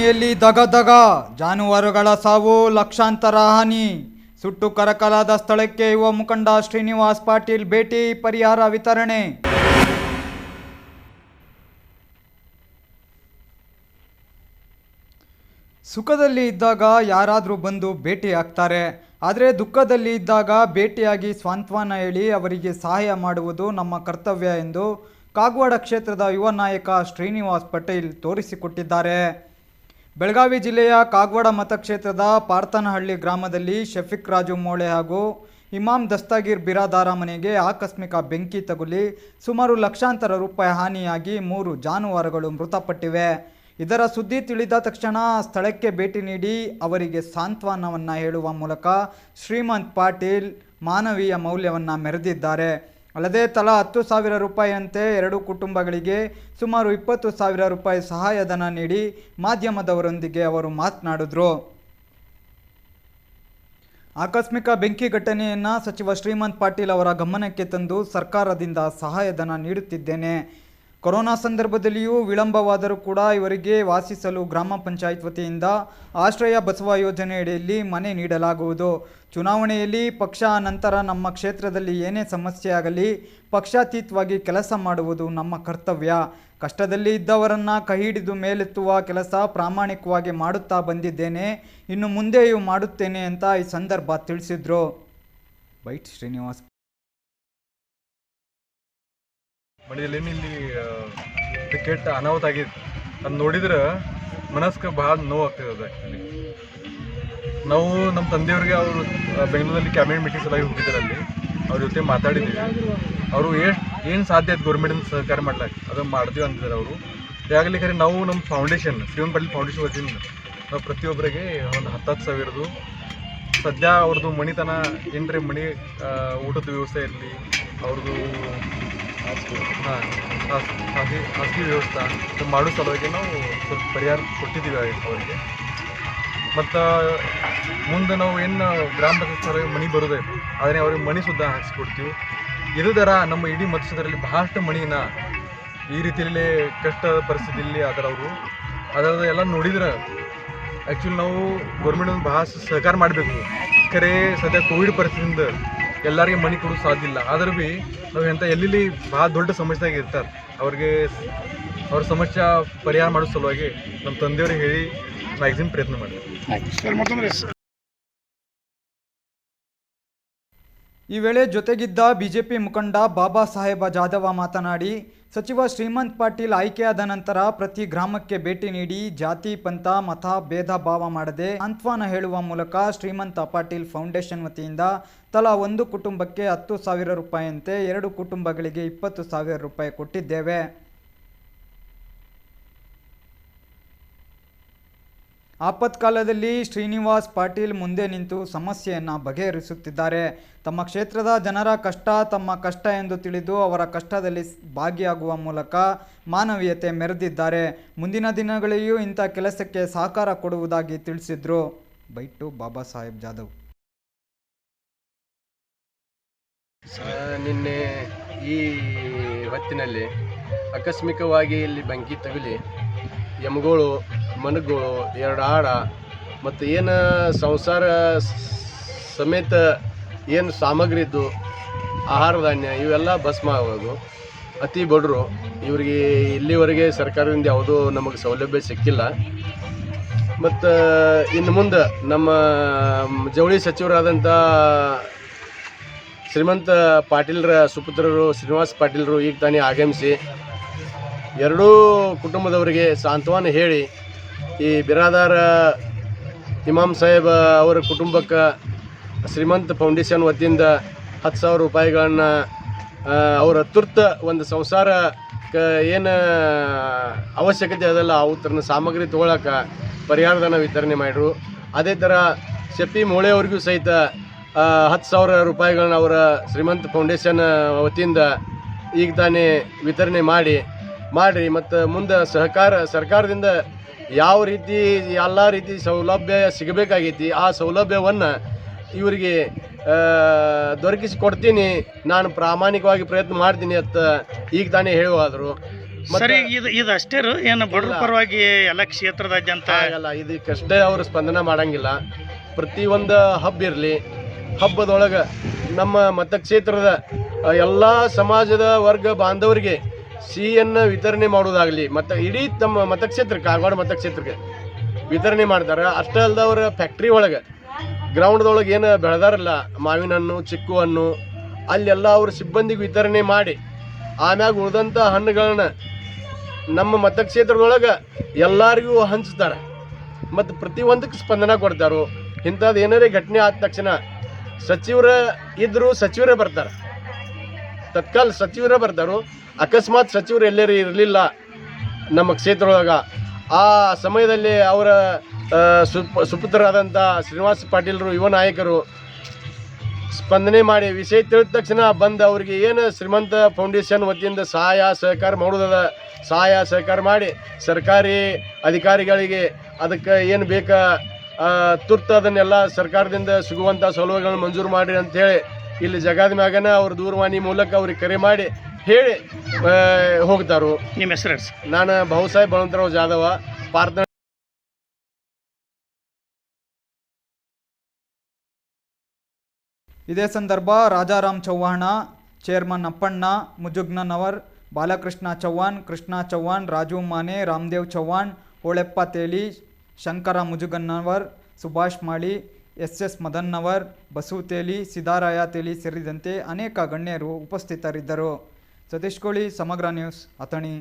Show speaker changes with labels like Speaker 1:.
Speaker 1: ಯಲ್ಲಿ ದಗದಗ ದಗ ಜಾನುವಾರುಗಳ ಸಾವು, ಲಕ್ಷಾಂತರ ಹಾನಿ. ಸುಟ್ಟು ಕರಕಲಾದ ಸ್ಥಳಕ್ಕೆ ಯುವ ಮುಖಂಡ ಶ್ರೀನಿವಾಸ್ ಪಾಟೀಲ್ ಭೇಟಿ, ಪರಿಹಾರ ವಿತರಣೆ. ಸುಖದಲ್ಲಿ ಇದ್ದಾಗ ಯಾರಾದರೂ ಬಂದು ಭೇಟಿ ಆಗ್ತಾರೆ ಆದರೆ ದುಃಖದಲ್ಲಿ ಇದ್ದಾಗ ಭೇಟಿಯಾಗಿ ಸ್ವಾಂತ್ವನ ಹೇಳಿ ಅವರಿಗೆ ಸಹಾಯ ಮಾಡುವುದು ನಮ್ಮ ಕರ್ತವ್ಯ ಎಂದು ಕಾಗವಾಡ ಕ್ಷೇತ್ರದ ಯುವ ನಾಯಕ ಶ್ರೀನಿವಾಸ್ ಪಟೇಲ್ ತೋರಿಸಿಕೊಟ್ಟಿದ್ದಾರೆ. ಬೆಳಗಾವಿ ಜಿಲ್ಲೆಯ ಕಾಗವಾಡ ಮತಕ್ಷೇತ್ರದ ಪಾರ್ಥನಹಳ್ಳಿ ಗ್ರಾಮದಲ್ಲಿ ಶಫಿಕ್ ರಾಜು ಮೋಳೆ ಹಾಗೂ ಇಮಾಮ್ ದಸ್ತಾಗಿರ್ ಬಿರಾದಾರ ಮನೆಗೆ ಆಕಸ್ಮಿಕ ಬೆಂಕಿ ತಗುಲಿ ಸುಮಾರು ಲಕ್ಷಾಂತರ ರೂಪಾಯಿ ಹಾನಿಯಾಗಿ ಮೂರು ಜಾನುವಾರುಗಳು ಮೃತಪಟ್ಟಿವೆ. ಇದರ ಸುದ್ದಿ ತಿಳಿದ ತಕ್ಷಣ ಸ್ಥಳಕ್ಕೆ ಭೇಟಿ ನೀಡಿ ಅವರಿಗೆ ಸಾಂತ್ವನವನ್ನು ಹೇಳುವ ಮೂಲಕ ಶ್ರೀಮಂತ್ ಪಾಟೀಲ್ ಮಾನವೀಯ ಮೌಲ್ಯವನ್ನು ಮೆರೆದಿದ್ದಾರೆ. ಅಲ್ಲದೆ ತಲಾ ಹತ್ತು ಸಾವಿರ ರೂಪಾಯಿಯಂತೆ ಎರಡು ಕುಟುಂಬಗಳಿಗೆ ಸುಮಾರು ಇಪ್ಪತ್ತು ಸಾವಿರ ರೂಪಾಯಿ ಸಹಾಯಧನ ನೀಡಿ ಮಾಧ್ಯಮದವರೊಂದಿಗೆ ಅವರು ಮಾತನಾಡಿದ್ರು. ಆಕಸ್ಮಿಕ ಬೆಂಕಿ ಘಟನೆಯನ್ನು ಸಚಿವ ಶ್ರೀಮಂತ್ ಪಾಟೀಲ್ ಅವರ ಗಮನಕ್ಕೆ ತಂದು ಸರ್ಕಾರದಿಂದ ಸಹಾಯಧನ ನೀಡುತ್ತಿದ್ದೇನೆ. ಕೊರೋನಾ ಸಂದರ್ಭದಲ್ಲಿಯೂ ವಿಳಂಬವಾದರೂ ಕೂಡ ಇವರಿಗೆ ವಾಸಿಸಲು ಗ್ರಾಮ ಪಂಚಾಯತ್ ವತಿಯಿಂದ ಆಶ್ರಯ ಬಸವ ಯೋಜನೆಯಡಿಯಲ್ಲಿ ಮನೆ ನೀಡಲಾಗುವುದು. ಚುನಾವಣೆಯಲ್ಲಿ ಪಕ್ಷ ನಂತರ ನಮ್ಮ ಕ್ಷೇತ್ರದಲ್ಲಿ ಏನೇ ಸಮಸ್ಯೆ ಆಗಲಿ ಪಕ್ಷಾತೀತವಾಗಿ ಕೆಲಸ ಮಾಡುವುದು ನಮ್ಮ ಕರ್ತವ್ಯ. ಕಷ್ಟದಲ್ಲಿ ಇದ್ದವರನ್ನು ಕೈ ಹಿಡಿದು ಮೇಲೆತ್ತುವ ಕೆಲಸ ಪ್ರಾಮಾಣಿಕವಾಗಿ ಮಾಡುತ್ತಾ ಬಂದಿದ್ದೇನೆ. ಇನ್ನು ಮುಂದೆಯೂ ಮಾಡುತ್ತೇನೆ ಅಂತ ಈ ಸಂದರ್ಭ ತಿಳಿಸಿದರು. ಬೈಟ್ ಶ್ರೀನಿವಾಸ್
Speaker 2: ಮನೆಯಲ್ಲಿ ಇಲ್ಲಿ ಟಿಕೆಟ್ ಅನಾಹುತ ಆಗಿತ್ತು. ಅದು ನೋಡಿದ್ರೆ ಮನಸ್ಸಿಗೆ ಭಾಳ ನೋವು ಆಗ್ತದೆ ಅದು ಆ್ಯಕ್ಚುಲಿ ನಾವು ನಮ್ಮ ತಂದೆಯವ್ರಿಗೆ ಅವರು ಬೆಂಗಳೂರಲ್ಲಿ ಕ್ಯಾಬಿನೆಟ್ ಮೀಟಿಂಗ್ಸ್ ಎಲ್ಲ ಹೋಗಿದ್ದಾರೆ ಅಲ್ಲಿ. ಅವ್ರ ಜೊತೆ ಮಾತಾಡಿದ್ದೀವಿ ಅವರು ಎಷ್ಟು ಏನು ಸಾಧ್ಯ ಆಯ್ತು ಗೌರ್ಮೆಂಟಿಂದ ಸಹಕಾರ ಮಾಡ್ಲಾಕ ಅದು ಮಾಡ್ತೀವಿ ಅಂತಿದ್ದಾರೆ ಅವರು. ಈಗಾಗಲೇ ಖರೆ, ನಾವು ನಮ್ಮ ಫೌಂಡೇಶನ್ ಪಾಟೀಲ್ ಫೌಂಡೇಶನ್ ವತಿಯಿಂದ ನಾವು ಪ್ರತಿಯೊಬ್ಬರಿಗೆ ಒಂದು ಹತ್ತತ್ತು ಸಾವಿರದು ಸದ್ಯ ಅವ್ರದ್ದು ಮಣಿತನ ಏನ್ರಿ ಮಣಿ ಊಟದ ವ್ಯವಸ್ಥೆ ಇರಲಿ, ಅವ್ರದ್ದು ಹಾಂ ಹಾಸಿಗೆ ವ್ಯವಸ್ಥೆ ಮಾಡೋ ಸಲುವಾಗಿ ನಾವು ಸ್ವಲ್ಪ ಪರಿಹಾರ ಕೊಟ್ಟಿದ್ದೀವಿ ಅವರಿಗೆ ಮತ್ತು ಮುಂದೆ ನಾವು ಏನು ಗ್ರಾಮ ಪಂಚಾಯತ್ ಮಣಿ ಬರೋದೇ ಆದರೆ ಅವ್ರಿಗೆ ಮಣಿ ಸುದ್ದ ಹಾಕಿಸ್ಕೊಡ್ತೀವಿ ಇದು ನಮ್ಮ ಇಡೀ ಮತಕ್ಷೇತ್ರದಲ್ಲಿ ಬಹಳಷ್ಟು ಮಣಿನ ಈ ರೀತಿಯಲ್ಲಿ ಕಷ್ಟ ಪರಿಸ್ಥಿತಿಯಲ್ಲಿ ಅದರ ಅವರು ಅದರ ಎಲ್ಲ ನೋಡಿದ್ರೆ ಆ್ಯಕ್ಚುಲಿ ನಾವು ಗೌರ್ಮೆಂಟ್ ಬಹಳ ಸಹಕಾರ ಮಾಡಬೇಕು ಖರೆ ಸದ್ಯ ಕೋವಿಡ್ ಪರಿಸ್ಥಿತಿಯಿಂದ ಎಲ್ಲರಿಗೆ ಮನಿ ಕೊಡೋದು ಸಾಧ್ಯ ಇಲ್ಲ. ಆದರೂ ಭೀ ನಾವು ಎಂಥ ಎಲ್ಲಿ ಭಾಳ ದೊಡ್ಡ ಸಮಸ್ಯೆಯಾಗಿ ಇರ್ತಾರೆ. ಅವ್ರಿಗೆ ಅವ್ರ ಸಮಸ್ಯೆ ಪರಿಹಾರ ಮಾಡೋ ಸಲುವಾಗಿ ನಮ್ಮ ತಂದೆಯವ್ರಿಗೆ ಹೇಳಿ ಮ್ಯಾಕ್ಸಿಮಮ್ ಪ್ರಯತ್ನ ಮಾಡಿದೆ
Speaker 1: ಈ ವೇಳೆ ಜೊತೆಗಿದ್ದ ಬಿಜೆಪಿ ಮುಖಂಡ ಬಾಬಾ ಸಾಹೇಬ ಜಾಧವ ಮಾತನಾಡಿ ಸಚಿವ ಶ್ರೀಮಂತ್ ಪಾಟೀಲ್ ಆಯ್ಕೆಯಾದ ನಂತರ ಪ್ರತಿ ಗ್ರಾಮಕ್ಕೆ ಭೇಟಿ ನೀಡಿ ಜಾತಿ, ಪಂಥ, ಮತ ಭೇದ ಭಾವ ಮಾಡದೆ ಅಂತ್ವಾನ ಹೇಳುವ ಮೂಲಕ ಶ್ರೀಮಂತ ಪಾಟೀಲ್ ಫೌಂಡೇಶನ್ ವತಿಯಿಂದ ತಲಾ ಒಂದು ಕುಟುಂಬಕ್ಕೆ ಹತ್ತು ಸಾವಿರ ರೂಪಾಯಿಯಂತೆ ಎರಡು ಕುಟುಂಬಗಳಿಗೆ ಇಪ್ಪತ್ತು ಸಾವಿರ ರೂಪಾಯಿ ಕೊಟ್ಟಿದ್ದೇವೆ. ಆಪತ್ಕಾಲದಲ್ಲಿ ಶ್ರೀನಿವಾಸ್ ಪಾಟೀಲ್ ಮುಂದೆ ನಿಂತು ಸಮಸ್ಯೆಯನ್ನು ಬಗೆಹರಿಸುತ್ತಿದ್ದಾರೆ. ತಮ್ಮ ಕ್ಷೇತ್ರದ ಜನರ ಕಷ್ಟ ತಮ್ಮ ಕಷ್ಟ ಎಂದು ತಿಳಿದು ಅವರ ಕಷ್ಟದಲ್ಲಿ ಭಾಗಿಯಾಗುವ ಮೂಲಕ ಮಾನವೀಯತೆ ಮೆರೆದಿದ್ದಾರೆ. ಮುಂದಿನ ದಿನಗಳಲ್ಲಿಯೂ ಇಂಥ ಕೆಲಸಕ್ಕೆ ಸಹಕಾರ ಕೊಡುವುದಾಗಿ ತಿಳಿಸಿದರು ಬೈಟು ಬಾಬಾ ಸಾಹೇಬ್ ಜಾಧವ್.
Speaker 3: ನಿನ್ನೆ ಈ ಹೊತ್ತಿನಲ್ಲಿ ಆಕಸ್ಮಿಕವಾಗಿ ಇಲ್ಲಿ ಬೆಂಕಿ ತಗುಲಿ ಎಮ್ಗಳು ಮನಗಳು ಎರಡು ಆಡ ಮತ್ತು ಏನು ಸಂಸಾರ ಸಮೇತ ಏನು ಸಾಮಗ್ರಿ ಇದ್ದು ಆಹಾರ ಧಾನ್ಯ ಇವೆಲ್ಲ ಭಸ್ಮ ಆಗೋದು. ಅತಿ ಬಡರು ಇವರಿಗೆ ಇಲ್ಲಿವರೆಗೆ ಸರ್ಕಾರದಿಂದ ಯಾವುದೂ ನಮಗೆ ಸೌಲಭ್ಯ ಸಿಕ್ಕಿಲ್ಲ. ಮತ್ತು ಇನ್ನು ಮುಂದೆ ನಮ್ಮ ಜವಳಿ ಸಚಿವರಾದಂಥ ಶ್ರೀಮಂತ ಪಾಟೀಲ್ರ ಸುಪುತ್ರರು ಶ್ರೀನಿವಾಸ್ ಪಾಟೀಲ್ರು ಈಗ ತಾನೇ ಆಗಮಿಸಿ ಎರಡೂ ಕುಟುಂಬದವರಿಗೆ ಸಾಂತ್ವನ ಹೇಳಿ ಈ ಬಿರಾದಾರ ಇಮಾಮ್ ಸಾಹೇಬ್ ಅವರ ಕುಟುಂಬಕ್ಕೆ ಶ್ರೀಮಂತ ಫೌಂಡೇಶನ್ ವತಿಯಿಂದ ಹತ್ತು ಸಾವಿರ ರೂಪಾಯಿಗಳನ್ನು ಅವರ ತುರ್ತ ಒಂದು ಸಂಸಾರ ಕ, ಏನು ಅವಶ್ಯಕತೆ ಅದಲ್ಲ ಅವತ್ತರನ್ನ ಸಾಮಗ್ರಿ ತೊಗೊಳಕ್ಕೆ ಪರಿಹಾರಧನ ವಿತರಣೆ ಮಾಡಿದ್ರು ಅದೇ ಥರ ಶೆಪ್ಪಿ ಮೋಳೆ ಅವ್ರಿಗೂ ಸಹಿತ ಹತ್ತು ಸಾವಿರ ರೂಪಾಯಿಗಳನ್ನ ಅವರ ಶ್ರೀಮಂತ ಫೌಂಡೇಶನ್ ವತಿಯಿಂದ ಈಗ ತಾನೇ ವಿತರಣೆ ಮಾಡಿ, ಮಾಡಿರಿ. ಮತ್ತು ಮುಂದೆ ಸಹಕಾರ, ಸರ್ಕಾರದಿಂದ ಯಾವ ರೀತಿ ಎಲ್ಲ ರೀತಿ ಸೌಲಭ್ಯ ಸಿಗಬೇಕಾಗೈತಿ ಆ ಸೌಲಭ್ಯವನ್ನು ಇವರಿಗೆ ದೊರಕಿಸಿ ಕೊಡ್ತೀನಿ ನಾನು ಪ್ರಾಮಾಣಿಕವಾಗಿ ಪ್ರಯತ್ನ ಮಾಡ್ತೀನಿ ಅಂತ ಈಗ ತಾನೇ ಹೇಳುವಾದರು.
Speaker 4: ಸರಿ ಇದು ಇದು ಅಷ್ಟೇ ರೀ ಏನು ಬಡವ್ರ ಪರವಾಗಿ ಎಲ್ಲ ಕ್ಷೇತ್ರದಾದ್ಯಂತ
Speaker 3: ಆಗಲ್ಲ ಇದಕ್ಕಷ್ಟೇ ಅವರು ಸ್ಪಂದನೆ ಮಾಡಂಗಿಲ್ಲ. ಪ್ರತಿಯೊಂದು ಹಬ್ಬ ಇರಲಿ ಹಬ್ಬದೊಳಗೆ ನಮ್ಮ ಮತಕ್ಷೇತ್ರದ ಎಲ್ಲ ಸಮಾಜದ ವರ್ಗ ಬಾಂಧವರಿಗೆ ಸಿಹಿಯನ್ನು ವಿತರಣೆ ಮಾಡೋದಾಗಲಿ ಮತ್ತು ಇಡೀ ತಮ್ಮ ಮತಕ್ಷೇತ್ರಕ್ಕೆ ಕಾಗವಾಡ ಮತಕ್ಷೇತ್ರಕ್ಕೆ ವಿತರಣೆ ಮಾಡ್ತಾರೆ. ಅಷ್ಟೇ ಅಲ್ಲದೆ ಅವರ ಫ್ಯಾಕ್ಟ್ರಿ ಒಳಗೆ ಗ್ರೌಂಡ್ದೊಳಗೆ ಏನು ಬೆಳೆದಾರಲ್ಲ, ಮಾವಿನ ಹಣ್ಣು, ಚಿಕ್ಕು ಹಣ್ಣು, ಅಲ್ಲೆಲ್ಲ ಅವ್ರ ಸಿಬ್ಬಂದಿಗೆ ವಿತರಣೆ ಮಾಡಿ, ಆಮ್ಯಾಗ ಉಳಿದಂಥ ಹಣ್ಣುಗಳನ್ನ ನಮ್ಮ ಮತಕ್ಷೇತ್ರದೊಳಗೆ ಎಲ್ಲರಿಗೂ ಹಂಚ್ತಾರೆ. ಮತ್ತು ಪ್ರತಿಯೊಂದಕ್ಕೆ ಸ್ಪಂದನ ಕೊಡ್ತಾರೆ. ಇಂಥದ್ದು ಏನಾರೇ ಘಟನೆ ಆದ ತಕ್ಷಣ ಸಚಿವರ ಇದ್ದರೂ ಸಚಿವರೇ ಬರ್ತಾರೆ. ತತ್ಕಾಲ ಸಚಿವರೇ ಬರ್ತಾರೋ. ಅಕಸ್ಮಾತ್ ಸಚಿವರು ಎಲ್ಲರೂ ಇರಲಿಲ್ಲ ನಮ್ಮ ಕ್ಷೇತ್ರದೊಳಗೆ. ಆ ಸಮಯದಲ್ಲಿ ಅವರ ಸುಪ್ ಸುಪುತ್ರರಾದಂಥ ಶ್ರೀನಿವಾಸ ಪಾಟೀಲರು, ಯುವ ನಾಯಕರು ಸ್ಪಂದನೆ ಮಾಡಿ ವಿಷಯ ತಿಳಿದ ತಕ್ಷಣ ಬಂದು ಅವರಿಗೆ ಏನು ಶ್ರೀಮಂತ ಫೌಂಡೇಶನ್ ವತಿಯಿಂದ ಸಹಾಯ, ಸಹಕಾರ ಮಾಡೋದದ ಸಹಾಯ, ಸಹಕಾರ ಮಾಡಿ ಸರ್ಕಾರಿ ಅಧಿಕಾರಿಗಳಿಗೆ ಅದಕ್ಕೆ ಏನು ಬೇಕಾ ತುರ್ತು ಅದನ್ನೆಲ್ಲ ಸರ್ಕಾರದಿಂದ ಸಿಗುವಂಥ ಸೌಲಭ್ಯಗಳನ್ನು ಮಂಜೂರು ಮಾಡಿ ಅಂತೇಳಿ ಇಲ್ಲಿ ಜಗದ ಮ್ಯಾಗನ ಅವ್ರ ದೂರವಾಣಿ ಮೂಲಕ ಅವ್ರಿಗೆ ಕರೆ ಮಾಡಿ ಹೇಳಿ ಹೋಗ್ತಾರು.
Speaker 4: ನಿಮ್ಮ ಹೆಸರು
Speaker 3: ನಾನು ಬಹುಸಾಹೇಬ್ ಬಲವಂತರಾವ್ ಜಾಧವ ಪಾರ್ಥ
Speaker 1: ಇದೇ ಸಂದರ್ಭ Rajaram Chauhan chairman Appanna Mujugannavar Balakrishna Chauhan Krishna Chauhan Raju Mane Ramdev Chauhan Holeppa Teli Shankar Mujugannavar Subhash Mali S S Madannavar Basu Teli Siddaraya Teli ಸೇರಿದಂತೆ ಅನೇಕ ಗಣ್ಯರು ಉಪಸ್ಥಿತರಿದ್ದರು. ಸತೀಶ್ ಕೋಳಿ ಸಮಗ್ರ ನ್ಯೂಸ್ ಅಥಣಿ